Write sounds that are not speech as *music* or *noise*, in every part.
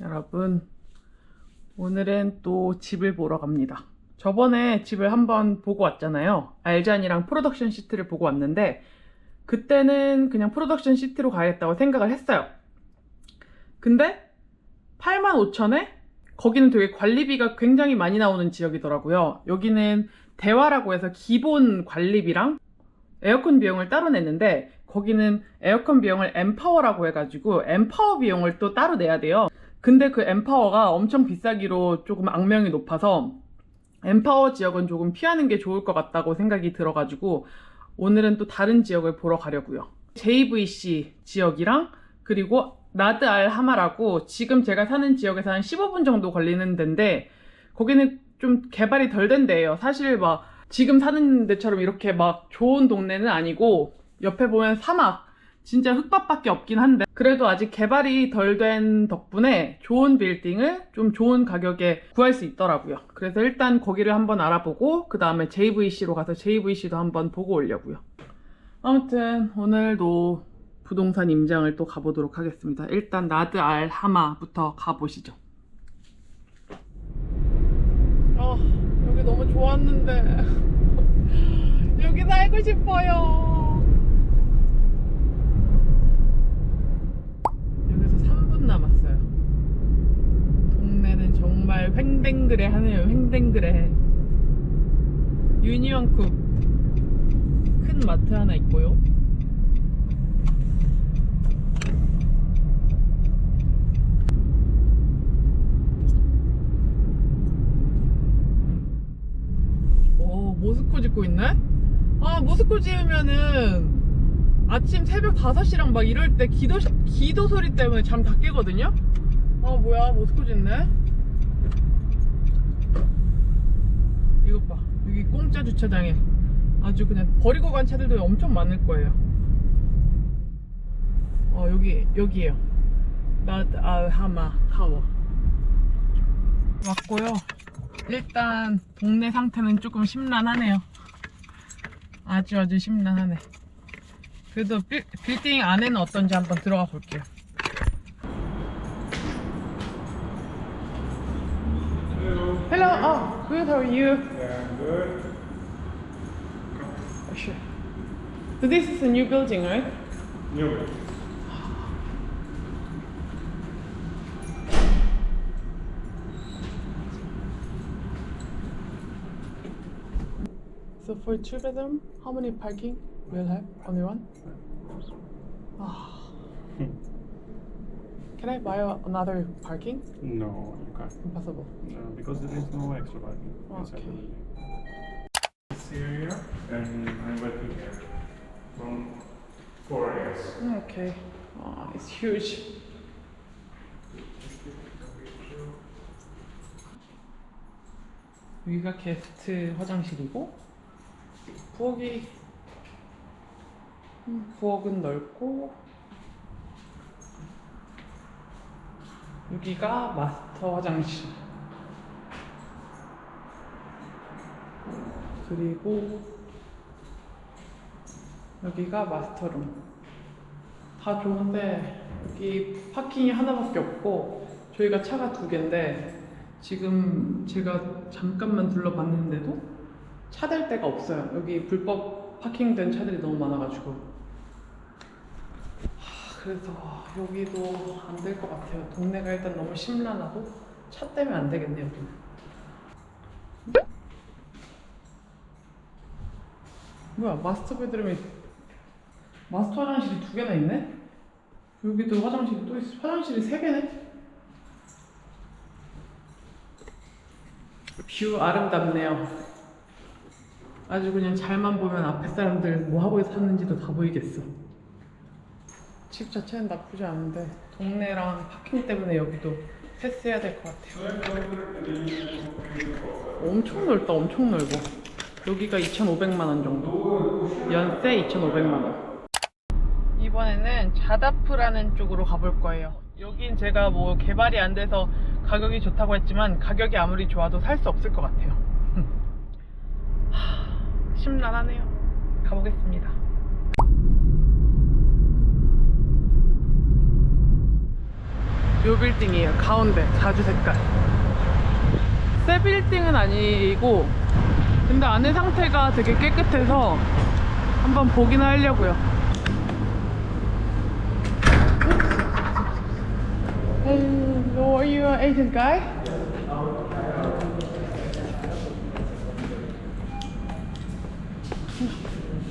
여러분, 오늘은 또 집을 보러 갑니다. 저번에 집을 한번 보고 왔잖아요. 알잔이랑 프로덕션 시트를 보고 왔는데, 그때는 그냥 프로덕션 시트로 가야겠다고 생각을 했어요. 근데 85,000에 거기는 되게 관리비가 굉장히 많이 나오는 지역이더라고요. 여기는 대화라고 해서 기본 관리비랑 에어컨 비용을 따로 냈는데 거기는 에어컨 비용을 엠파워라고 해가지고 엠파워 비용을 또 따로 내야 돼요. 근데 그 엠파워가 엄청 비싸기로 조금 악명이 높아서 엠파워 지역은 조금 피하는 게 좋을 것 같다고 생각이 들어가지고 오늘은 또 다른 지역을 보러 가려고요. JVC 지역이랑 그리고 나드 알 하마라고 지금 제가 사는 지역에서 한 15분 정도 걸리는 데인데 거기는 좀 개발이 덜 된 데예요. 사실 막 지금 사는 데처럼 이렇게 막 좋은 동네는 아니고 옆에 보면 사막 진짜 흙밭밖에 없긴 한데 그래도 아직 개발이 덜 된 덕분에 좋은 빌딩을 좀 좋은 가격에 구할 수 있더라고요. 그래서 일단 거기를 한번 알아보고 그 다음에 JVC로 가서 JVC도 한번 보고 오려고요. 아무튼 오늘도 부동산 임장을 또 가보도록 하겠습니다. 일단 나드 알 하마부터 가보시죠. 아 여기 너무 좋았는데 *laughs* 여기 살고 싶어요. 여기서 3분 남았어요. 동네는 정말 횡댕그레 하네요. 횡댕그레. 유니언쿡 큰 마트 하나 있고요. 오, 모스코 짓고 있네? 아, 모스코 지으면은 아침 새벽 5시랑 막 이럴 때 기도, 기도 소리 때문에 잠 다 깨거든요? 아, 뭐야, 모스코 짓네? 이것 봐. 여기 공짜 주차장에 아주 그냥 버리고 간 차들도 엄청 많을 거예요. 어, 여기, 여기에요. 나드 알하마 타워. 왔고요. 일단 동네 상태는 조금 심란하네요. 아주 아주 심란하네. 그래도 빌, 빌딩 안에는 어떤지 한번 들어가 볼게요. Hello, oh, good? Good. Oh, sure. So this is a new building, right? New. Building. So for two bedroom, how many parking will have? Only one? Ah. *laughs* *laughs* Can I buy a- another parking? No, you can't. Impossible. No, because there is no extra parking inside Okay. the building. This area, and I'm working here from four years. Okay. Oh, it's huge. 여기가 게스트 화장실이고 부엌이 음, 부엌은 넓고 여기가 마스터 화장실. 그리고 여기가 마스터룸. 다 좋은데 여기 파킹이 하나밖에 없고 저희가 차가 두 개인데 지금 제가 잠깐만 둘러봤는데도 차댈 데가 없어요. 여기 불법 파킹된 차들이 너무 많아가지고. 하, 그래서 여기도 안 될 것 같아요. 동네가 일단 너무 심란하고 차 때문에 안 되겠네요. 여기는. 뭐야 마스터 베드룸이 마스터 화장실이 두 개나 있네? 여기도 화장실이 또 있어. 화장실이 세 개네? 뷰 아름답네요. 아주 그냥 잘만 보면 앞에 사람들 뭐 하고 사는지도 다 보이겠어. 집 자체는 나쁘지 않은데 동네랑 파킹 때문에 여기도 패스해야 될 것 같아요. 엄청 넓다, 엄청 넓어. 여기가 2,500만 원 정도. 연세 2,500만 원. 이번에는 자다프라는 쪽으로 가볼 거예요. 여긴 제가 뭐 개발이 안 돼서 가격이 좋다고 했지만 가격이 아무리 좋아도 살 수 없을 것 같아요. *laughs* 하, 심란하네요. 가보겠습니다. 요 빌딩이에요. 가운데 자주 색깔. 새 빌딩은 아니고 근데 안에 상태가 되게 깨끗해서 한번 보긴 하려고요. Hello, are you an Asian guy?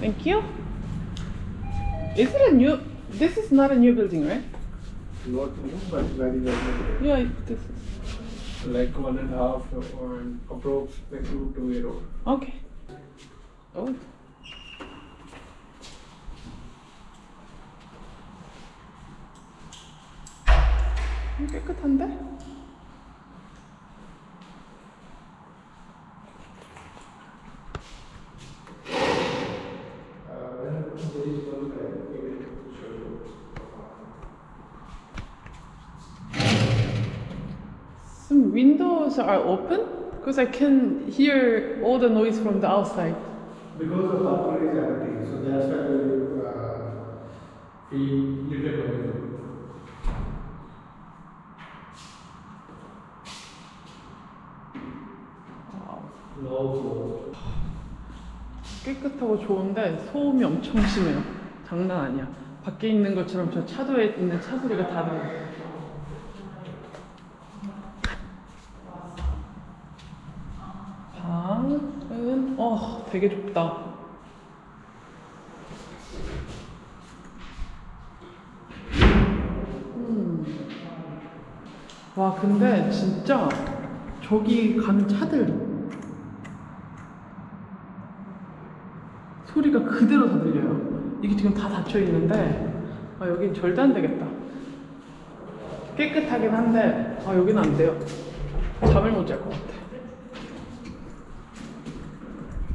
Thank you. Is it a new? This is not a new building, right? Not new, but very well. Yeah, it- this is. Like one and a half or approx like two two year old. Okay. Oh. 음, 깨끗한데? Windows are open because I can hear all the noise from the outside. Because the balcony is empty, so that's why we uh, feel little. No. 깨끗하고 좋은데 소음이 엄청 심해요. 장난 아니야. 밖에 있는 것처럼 저 차도에 있는 차 소리가 다 들려. 방은 어 되게 좁다. 음. 와 근데 진짜 저기 가는 차들 소리가 그대로 다 들려요. 이게 지금 다 닫혀 있는데 아 여긴 절대 안 되겠다. 깨끗하긴 한데 아 여기는 안 돼요. 잠을 못 잘 것 같아.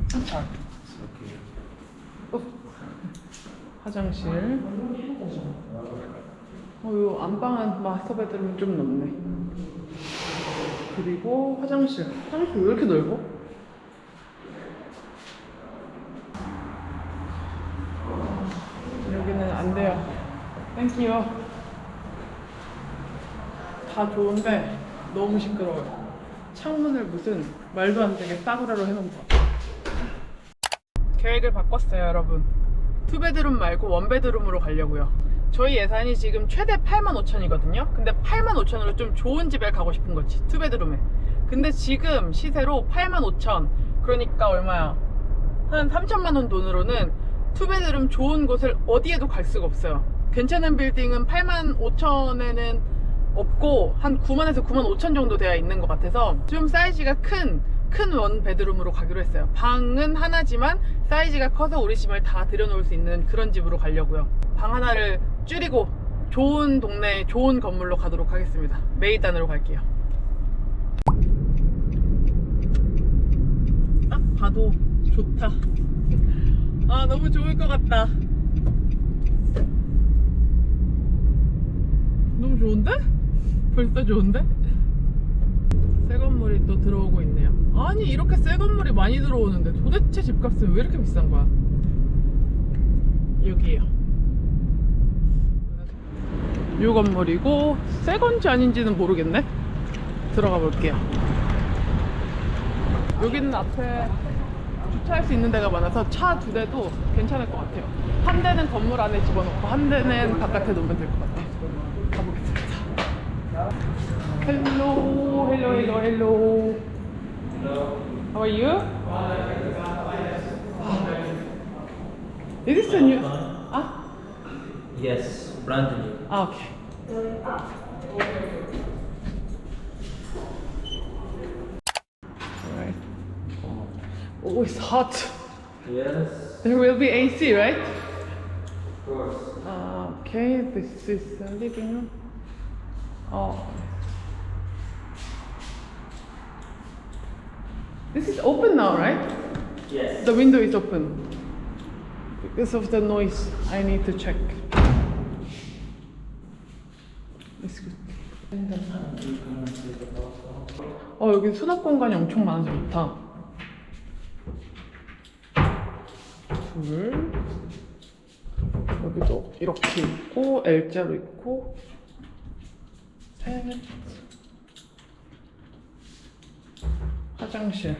자. 어. 화장실. 어, 요 안방은 마스터 베드룸 좀 넓네. 그리고 화장실. 화장실 왜 이렇게 넓어? 여기는 안 돼요. 땡큐요. 다 좋은데 너무 시끄러워요. 창문을 무슨 말도 안 되게 싸구려로 해놓은 것 같아요. 계획을 바꿨어요, 여러분. 투베드룸 말고 원베드룸으로 가려고요. 저희 예산이 지금 최대 8만 5천이거든요. 근데 8만 5천으로 좀 좋은 집에 가고 싶은 거지, 투베드룸에. 근데 지금 시세로 8만 5천. 그러니까 얼마야? 한 3천만 원 돈으로는 투베드룸 좋은 곳을 어디에도 갈 수가 없어요. 괜찮은 빌딩은 8만 5천에는 없고 한 9만에서 9만 5천 정도 돼야 있는 것 같아서 좀 사이즈가 큰 큰 원 베드룸으로 가기로 했어요. 방은 하나지만 사이즈가 커서 우리 짐을 다 들여놓을 수 있는 그런 집으로 가려고요. 방 하나를 줄이고 좋은 동네, 좋은 건물로 가도록 하겠습니다. 메이단으로 갈게요. 딱 봐도 좋다. 아, 너무 좋을 것 같다. 너무 좋은데? 벌써 좋은데? 새 건물이 또 들어오고 있네요. 아니, 이렇게 새 건물이 많이 들어오는데 도대체 집값은 왜 이렇게 비싼 거야? 여기에요. 요 건물이고, 새 건지 아닌지는 모르겠네? 들어가 볼게요. 여기는 앞에 주차할 수 있는 데가 많아서 차 두 대도 괜찮을 것 같아요. 한 대는 건물 안에 집어넣고 한 대는 바깥에 놓으면 될 것 같아요. 가보겠습니다. Hello, hello, hello, hello. Hello. How are you? Is this a new? Ah? Yes, brand new. Ah, okay. Alright. Oh, it's hot. Yes. There will be AC, right? Of course. Ah, okay, this is the living room. Oh. This is open now, right? Yes. The window is open. Because of the noise, I need to check. It's good. 어, 여기 수납 공간이 엄청 많아서 좋다. 둘. 여기도 이렇게 있고, L자로 있고, 셋. 화장실.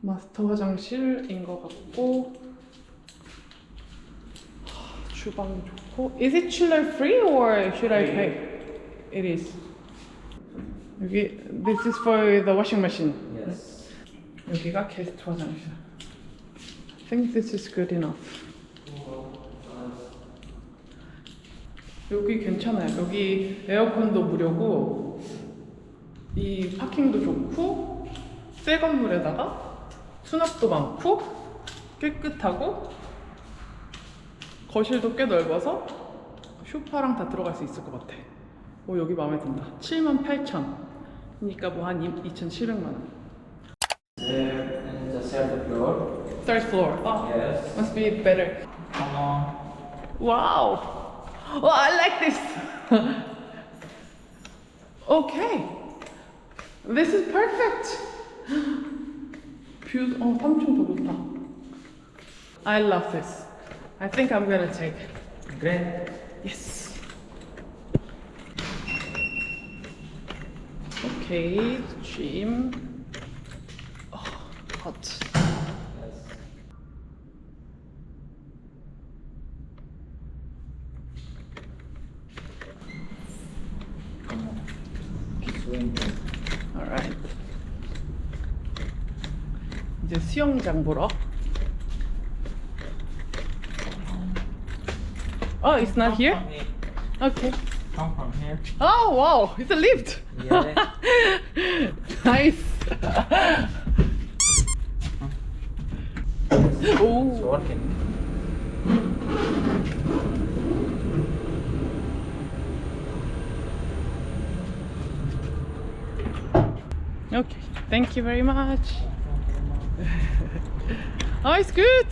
마스터 화장실인 것 같고 하, 주방 좋고 Is it chiller free or should I pay? It is. 여기 This is for the washing machine. Yes. 여기가 게스트 화장실. I think this is good enough. 여기 괜찮아요. 여기 에어컨도 무료고 이 파킹도 좋고 새 건물에다가 수납도 많고 깨끗하고 거실도 꽤 넓어서 쇼파랑 다 들어갈 수 있을 것 같아. 오 여기 마음에 든다. 7만 8천. 그러니까 뭐 한 2,700만 원. There and the third floor. Third floor. Oh, Yes. must be better. On. Wow. Oh, I like this. okay. This is perfect. 뷰, 어, 3층 더 좋다. I love this. I think I'm gonna take it. Great. Yes. Okay, gym. Oh, hot. Alright. 이제 수영장 보러. Oh, it's not here? From here. Okay. Come from here. Oh, wow, it's a lift. Yeah. *laughs* nice. *laughs* It's oh, working. Okay. Thank you very much. Oh, it's good.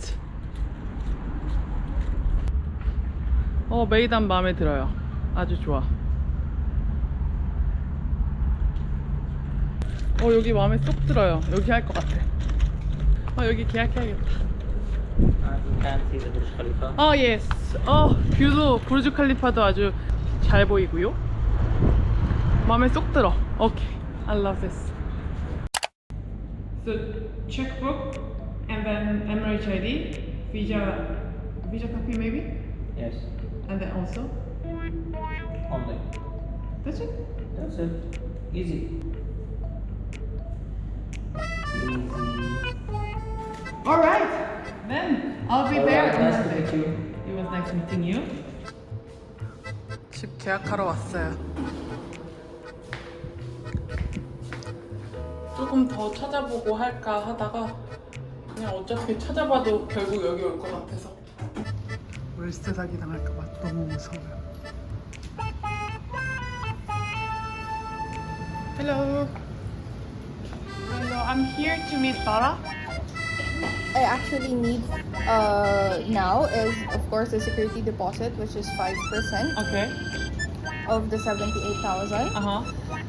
어, 메이단 마음에 들어요. 아주 좋아. 어, 여기 마음에 쏙 들어요. 여기 할 것 같아. 어, 여기 계약해야겠다. Burj Khalifa. 어, 예스. 어, 뷰도 부르주 칼리파도 아주 잘 보이고요. 마음에 쏙 들어. 오케이. I love this. So, checkbook and then Emirates ID, visa visa copy maybe, Yes. and then also Only. that's it. That's it. Easy. Easy. All right. Then I'll be Alright, there on nice to Monday. meet you. It was nice meeting you. 집 계약하러 왔어요. 조금 더 찾아보고 할까 하다가 그냥 어차피 찾아봐도 결국 여기 올 것 같아서 월세 사기 당할까봐 너무 무서워요. Hello. Hello, I'm here to meet Bara. I actually need uh, now is of course the security deposit, which is five percent Okay. of the seventy-eight thousand. Uh huh.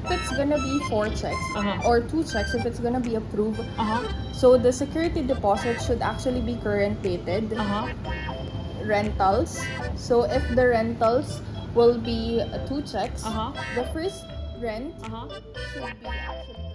If it's gonna be four checks Uh-huh. or two checks, if it's gonna be approved, Uh huh. so the security deposit should actually be current dated Uh huh. rentals. So if the rentals will be two checks, Uh huh. the first rent Uh huh. should be actually